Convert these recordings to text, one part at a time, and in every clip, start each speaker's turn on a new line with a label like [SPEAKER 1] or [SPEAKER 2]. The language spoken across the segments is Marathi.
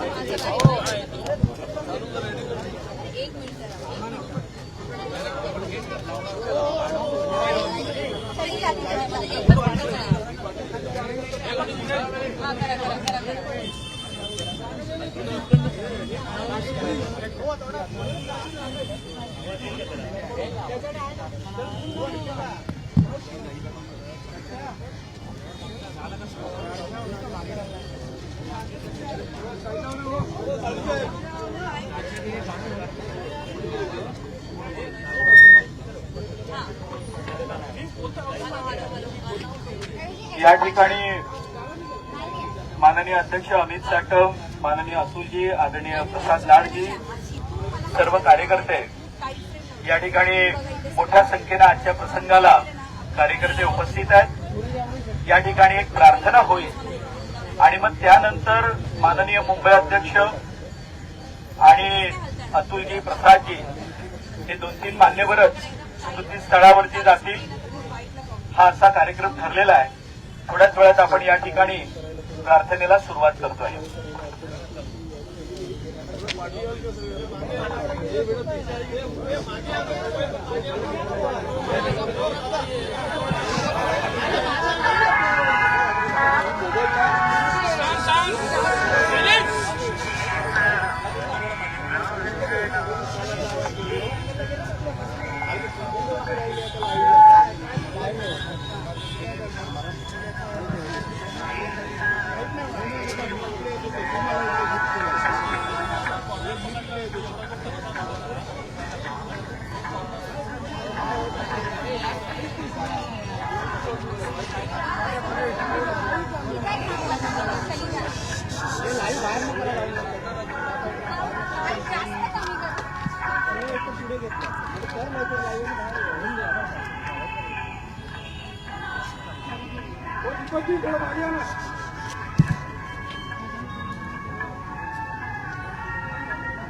[SPEAKER 1] एक
[SPEAKER 2] या ठिकाणी माननीय अध्यक्ष अमित साटम माननीय अतुलजी आदरणीय प्रसाद लाडजी सर्व कार्यकर्ते या ठिकाणी मोठ्या संख्येनं आजच्या प्रसंगाला कार्यकर्ते उपस्थित आहेत. या ठिकाणी एक प्रार्थना होईल. आणि मग त्यानंतर माननीय मुंबई अध्यक्ष आणि अतुलजी प्रसादजी हे दोन तीन मान्यवरच स्मृतीस्थळावरती जातील. हा असा कार्यक्रम ठरलेला आहे. थोड्याच वेळात आपण या ठिकाणी प्रार्थनेला सुरुवात
[SPEAKER 3] करतो आहे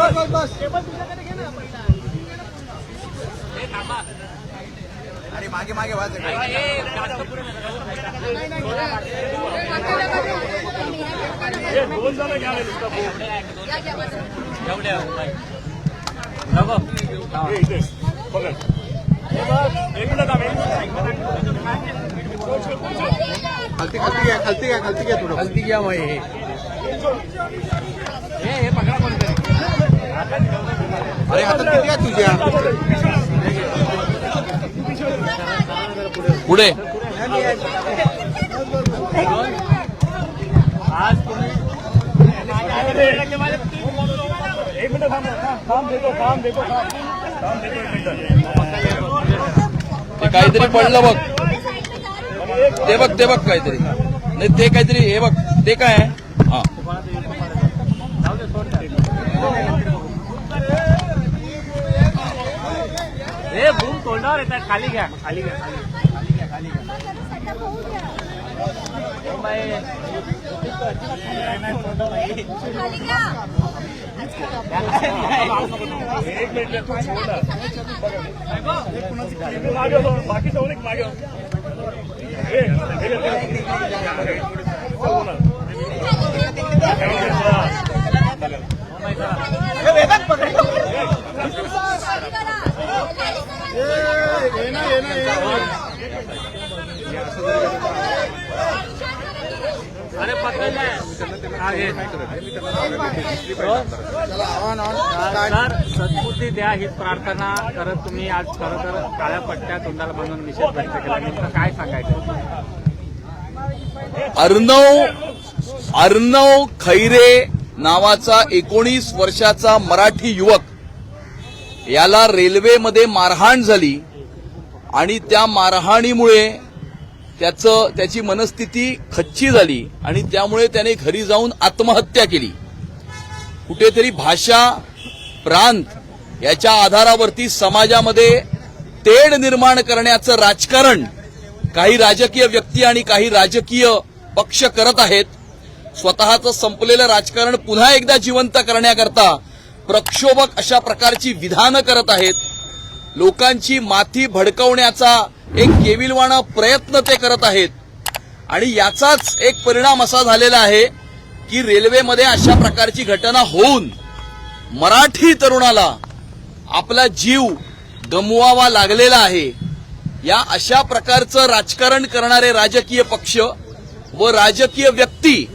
[SPEAKER 3] बस बस बस
[SPEAKER 4] अरे मागे मागे वाज खालती खालती घ्या खालती घ्या खालती घ्या थोडं खालती घ्या मग हे हे पकडा अरे आता किती आहे तुझ्या?
[SPEAKER 2] पुढे. ते काहीतरी पडलं बघ. ते बघ ते बघ काहीतरी. नाही ते काहीतरी हे बघ. ते काय आहे? हा.
[SPEAKER 5] हे बूम तोंडावर येतात खाली घ्या. खाली घ्या खाली घ्या. खाली घ्या
[SPEAKER 1] खाली घ्या.
[SPEAKER 5] बाकी सगळे मागे
[SPEAKER 1] खाली करा खाली करा
[SPEAKER 5] अरे सर सत्पुती द्या ही प्रार्थना करत तुम्ही. आज खरं तर काळ्या पट्ट्या तोंडाला बांधून निषेध व्यक्त केला. नेमकं काय सांगायचं?
[SPEAKER 2] अर्णव अर्णव खैरे नावाचा एकोणीस वर्षाचा मराठी युवक. याला रेल्वेमध्ये मारहाण झाली. आणि त्या मारहाणीमुळे त्याचं त्याची मनस्थिती खच्ची झाली आणि त्यामुळे त्याने घरी जाऊन आत्महत्या केली. कुठेतरी भाषा प्रांत याच्या आधारावरती समाजामध्ये तेढ निर्माण करण्याचं राजकारण काही राजकीय व्यक्ती आणि काही राजकीय पक्ष करत आहेत. स्वतःचं संपलेलं राजकारण पुन्हा एकदा जिवंत करण्याकरता प्रक्षोभक अशा प्रकारची विधानं करत आहेत. लोकांची माथी भडकवण्याचा एक केविलवाणा प्रयत्न ते करत आहेत. आणि याचाच एक परिणाम असा झालेला आहे की रेल्वेमध्ये अशा प्रकारची घटना होऊन मराठी तरुणाला आपला जीव गमवावा लागलेला आहे. या अशा प्रकारचं राजकारण करणारे राजकीय पक्ष व राजकीय व्यक्ती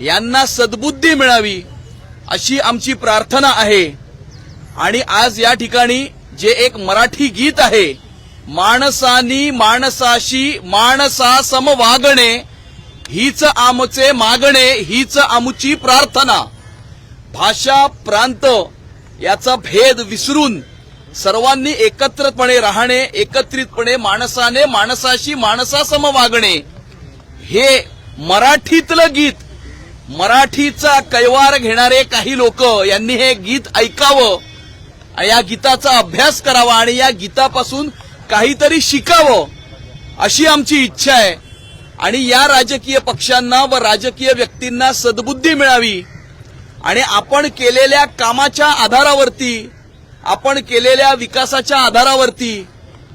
[SPEAKER 2] यांना सद्बुद्धी मिळावी अशी आमची प्रार्थना आहे. आणि आज या ठिकाणी जे एक मराठी गीत आहे माणसानी माणसाशी माणसा सम वागणे हीच आमचे मागणे हीच आमची प्रार्थना. भाषा प्रांत याचा भेद विसरून सर्वांनी एकत्रितपणे राहणे एकत्रितपणे माणसाने माणसाशी माणसासम वागणे. हे मराठीतलं गीत मराठीचा कैवार घेणारे काही लोक यांनी हे गीत ऐकावं. या गीताचा अभ्यास करावा आणि या गीतापासून काहीतरी शिकावं अशी आमची इच्छा आहे. आणि या राजकीय पक्षांना व राजकीय व्यक्तींना सद्बुद्धी मिळावी. आणि आपण केलेल्या कामाच्या आधारावरती आपण केलेल्या विकासाच्या आधारावरती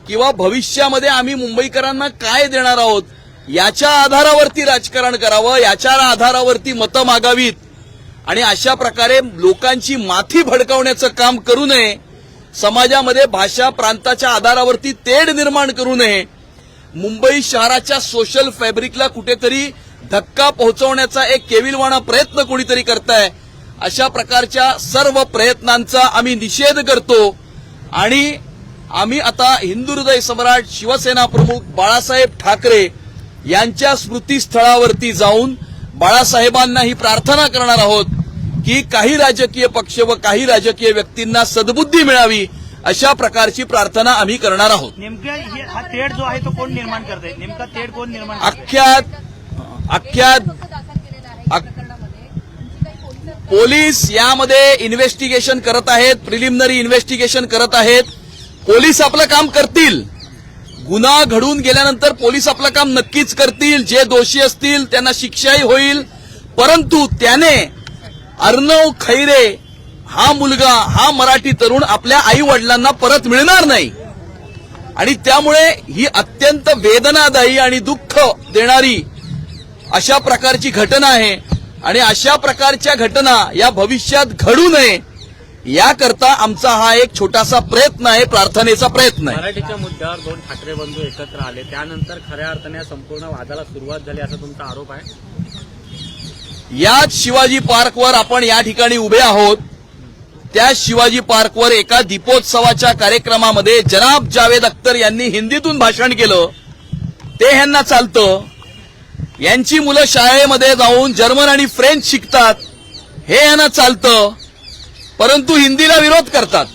[SPEAKER 2] किंवा भविष्यामध्ये आम्ही मुंबईकरांना काय देणार आहोत याच्या आधारावरती राजकारण करावं याच्या आधारावरती मतं मागावीत. आणि अशा प्रकारे लोकांची माथी भडकावण्याचं काम करू नये. समाजामध्ये भाषा प्रांताच्या आधारावरती तेढ निर्माण करू नये. मुंबई शहराच्या सोशल फॅब्रिकला कुठेतरी धक्का पोहोचवण्याचा एक केविलवाणा प्रयत्न कोणीतरी करताय अशा प्रकारच्या सर्व प्रयत्नांचा आम्ही निषेध करतो. आणि आम्ही आता हिंदू हृदय सम्राट शिवसेना प्रमुख बाळासाहेब ठाकरे यांच्या स्मृतीस्थळावरती जाऊन बाळासाहेबांना ही प्रार्थना करणार आहोत की काही राजकीय पक्ष व काही राजकीय व्यक्तींना सद्बुद्धी मिळावी अशा प्रकारची प्रार्थना आम्ही करणार आहोत.
[SPEAKER 5] हे- तेढ जो आहे तो कोण निर्माण नेमका तेढ कोण?
[SPEAKER 2] अख्ख्या अख्ख्या पोलीस यामध्ये इन्व्हेस्टिगेशन करत आहेत प्रिलिमिनरी इन्व्हेस्टिगेशन करत आहेत. पोलीस आपलं काम करतील. गुन्हा घडून गेल्यानंतर पोलीस आपलं काम नक्कीच करतील. जे दोषी असतील त्यांना शिक्षाही होईल. परंतु त्याने अर्णव खैरे हा मुलगा हा मराठी तरुण आपल्या आई वडिलांना परत मिळणार नाही. आणि त्यामुळे ही अत्यंत वेदनादायी आणि दुःख देणारी अशा प्रकारची घटना आहे. आणि अशा प्रकारच्या घटना या भविष्यात घडू नये. याकरता आमचा हा एक छोटासा प्रयत्न आहे प्रार्थनेचा प्रयत्न आहे.
[SPEAKER 5] मराठीच्या मुद्द्यावर दोन ठाकरे बंधू एकत्र आले. त्यानंतर खऱ्या अर्थाने या संपूर्ण वादाला सुरुवात झाली असा तुमचा आरोप आहे?
[SPEAKER 2] याच शिवाजी पार्कवर आपण या ठिकाणी उभे आहोत. त्या शिवाजी पार्कवर एका दीपोत्सवाच्या कार्यक्रमामध्ये जनाब जावेद अख्तर यांनी हिंदीतून भाषण केलं. ते ह्यांना चालतं. यांची मुलं शाळेमध्ये जाऊन जर्मन आणि फ्रेंच शिकतात. हे यांना चालतं. परंतु हिंदीला विरोध करतात.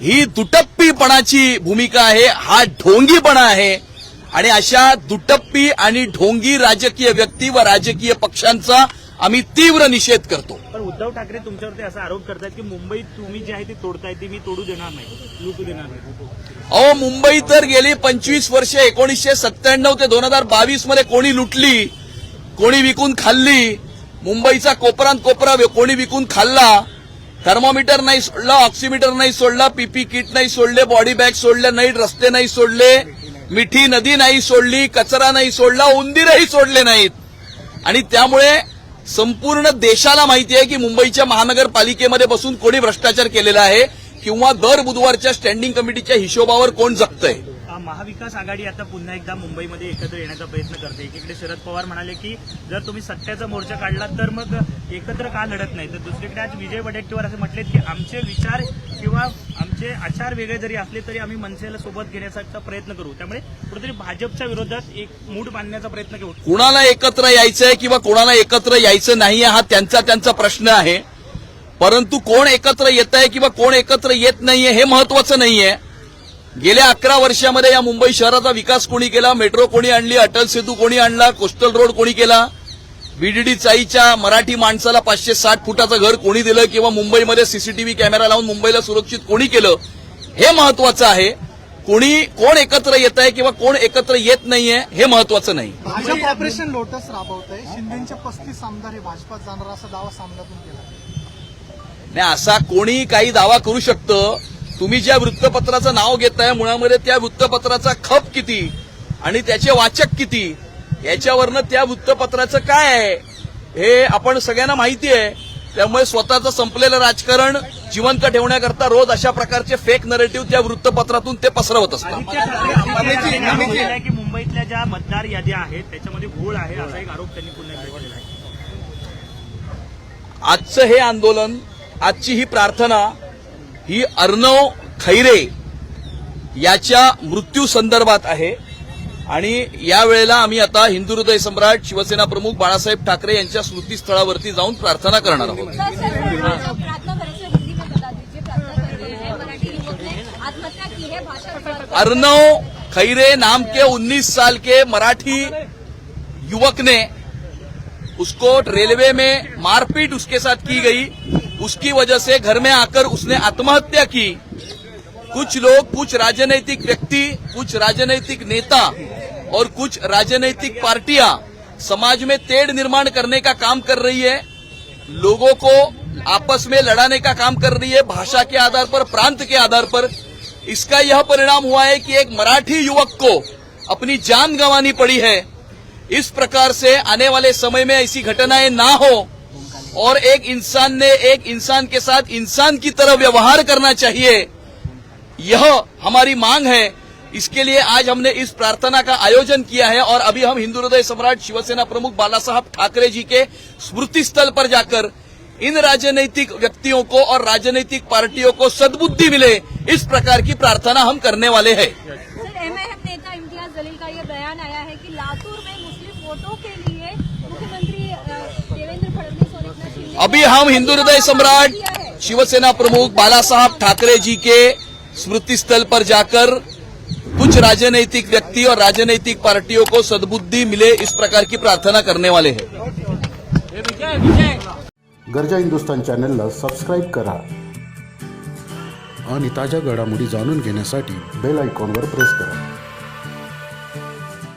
[SPEAKER 2] ही दुटप्पीपणाची भूमिका आहे हा ढोंगीपणा आहे. आणि अशा दुटप्पी आणि ढोंगी राजकीय व्यक्ती व राजकीय पक्षांचा आम्ही तीव्र निषेध करतो.
[SPEAKER 3] पण उद्धव ठाकरे तुमच्यावरती असा आरोप करतात की मुंबईत तुम्ही जी आहे ती तोडताय ती मी तोडू देणार नाही. लुटू देणार नाही.
[SPEAKER 2] अहो मुंबई तर गेली पंचवीस वर्ष एकोणीसशे सत्त्याण्णव ते दोन हजार बावीसमध्ये कोणी लुटली कोणी विकून खाल्ली मुंबईचा कोपरान कोपरा कोणी विकून खाल्ला थर्मोमीटर नाही सोडला ऑक्सिमीटर नाही सोडला पीपी किट नाही सोडले बॉडी बॅग सोडले नाही रस्ते नाही सोडले मिठी नदी नाही सोडली कचरा नाही सोडला उंदीरही सोडले नाहीत. आणि त्यामुळे संपूर्ण देशाला माहिती आहे की मुंबईच्या महानगरपालिकेमध्ये बसून कोणी भ्रष्टाचार केलेला आहे किंवा दर बुधवारच्या स्टँडिंग कमिटीच्या हिशोबावर कोण जगतंय.
[SPEAKER 3] महाविकास आघाडी आता पुन्हा एकदा मुंबईमध्ये एकत्र येण्याचा प्रयत्न करते. एकीकडे शरद पवार म्हणाले की जर तुम्ही सत्याचा मोर्चा काढला तर मग एकत्र का लढत नाही? तर दुसरीकडे आज विजय वडेट्टीवार असे म्हटले की आमचे विचार किंवा आमचे आचार वेगळे जरी असले तरी आम्ही मनसेला सोबत घेण्याचा प्रयत्न करू. त्यामुळे कुठेतरी भाजपच्या विरोधात एक मूड बांधण्याचा प्रयत्न करू
[SPEAKER 2] कुणाला एकत्र यायचंय किंवा कोणाला एकत्र यायचं नाही हा त्यांचा त्यांचा प्रश्न आहे. परंतु कोण एकत्र येत आहे किंवा कोण एकत्र येत नाहीये हे महत्वाचं नाहीये. गेल्या अकरा वर्षामध्ये या मुंबई शहराचा विकास कोणी केला? मेट्रो कोणी आणली? अटल सेतू कोणी आणला? कोस्टल रोड कोणी केला? बीडीडी चाईच्या मराठी माणसाला पाचशे साठ फुटाचं घर कोणी दिलं किंवा मुंबईमध्ये सीसीटीव्ही कॅमेरा लावून मुंबईला सुरक्षित कोणी केलं? हे महत्वाचं आहे. कोणी कोण एकत्र येत आहे किंवा कोण एकत्र येत नाहीये हे महत्वाचं नाही.
[SPEAKER 6] भाजप ऑपरेशन लोटस राबवत आहे शिंदेचे पस्तीस आमदार हे भाजपात जाणार असा दावा सामन्यातून केला.
[SPEAKER 2] नाही असा कोणी काही दावा करू शकतं तुम्ही ज्या वृत्तपत्राचं नाव घेताय मुळामध्ये त्या वृत्तपत्राचा खप किती आणि त्याचे वाचक किती? याच्यावरनं त्या वृत्तपत्राचं काय आहे? हे आपण सगळ्यांना माहिती आहे. त्यामुळे स्वतःचं संपलेलं राजकारण जिवंत ठेवण्याकरता रोज अशा प्रकारचे फेक नरेटिव्ह त्या वृत्तपत्रातून ते पसरवत असतात.
[SPEAKER 3] मुंबईतल्या ज्या मतदार याद्या आहेत त्याच्यामध्ये घोळ आहे असा एक आरोप त्यांनी पुन्हा एकदा केलेला आहे.
[SPEAKER 2] आजचं हे आंदोलन आजची ही प्रार्थना ही अर्णव खैरे याच्या मृत्यू संदर्भात आहे. आणि यावेळेला आम्ही आता हिंदू हृदय सम्राट शिवसेना प्रमुख बाळासाहेब ठाकरे यांच्या स्मृतीस्थळावरती जाऊन प्रार्थना करणार आहोत. अर्णव खैरे नाम के 19 साल के मराठी युवक ने उसको रेलवे में मारपीट उसके साथ की गई। उसकी वजह से घर में आकर उसने आत्महत्या की। कुछ लोग, कुछ राजनीतिक व्यक्ति, कुछ राजनीतिक नेता और कुछ राजनीतिक पार्टियाँ समाज में तेड़ निर्माण करने का काम कर रही है, लोगों को आपस में लड़ाने का काम कर रही है, भाषा के आधार पर, प्रांत के आधार पर। इसका यह परिणाम हुआ है कि एक मराठी युवक को अपनी जान गंवानी पड़ी है। इस प्रकार से आने वाले समय में ऐसी घटनाएँ ना हो और एक इंसान ने एक इंसान के साथ इंसान की तरह व्यवहार करना चाहिए। यह हमारी मांग है। इसके लिए आज हमने इस प्रार्थना का आयोजन किया है और अभी हम हिंदू हृदय सम्राट शिवसेना प्रमुख बाला साहब ठाकरे जी के स्मृति स्थल पर जाकर इन राजनीतिक व्यक्तियों को और राजनीतिक पार्टियों को सद्बुद्धि मिले, इस प्रकार की प्रार्थना हम करने वाले हैं। अभी हम हिंदू हृदय सम्राट शिवसेना प्रमुख बाला साहब ठाकरे जी के स्मृति स्थल पर जाकर कुछ राजनीतिक व्यक्ति और राजनीतिक पार्टियों को सद्बुद्धि मिले इस प्रकार की प्रार्थना करने वाले हैं।
[SPEAKER 7] गरजा हिंदुस्तान चॅनलला सबस्क्राईब करा
[SPEAKER 8] आणि ताज्या घडामोडी जाणून घेण्यासाठी
[SPEAKER 7] बेल आयकॉनवर प्रेस करा.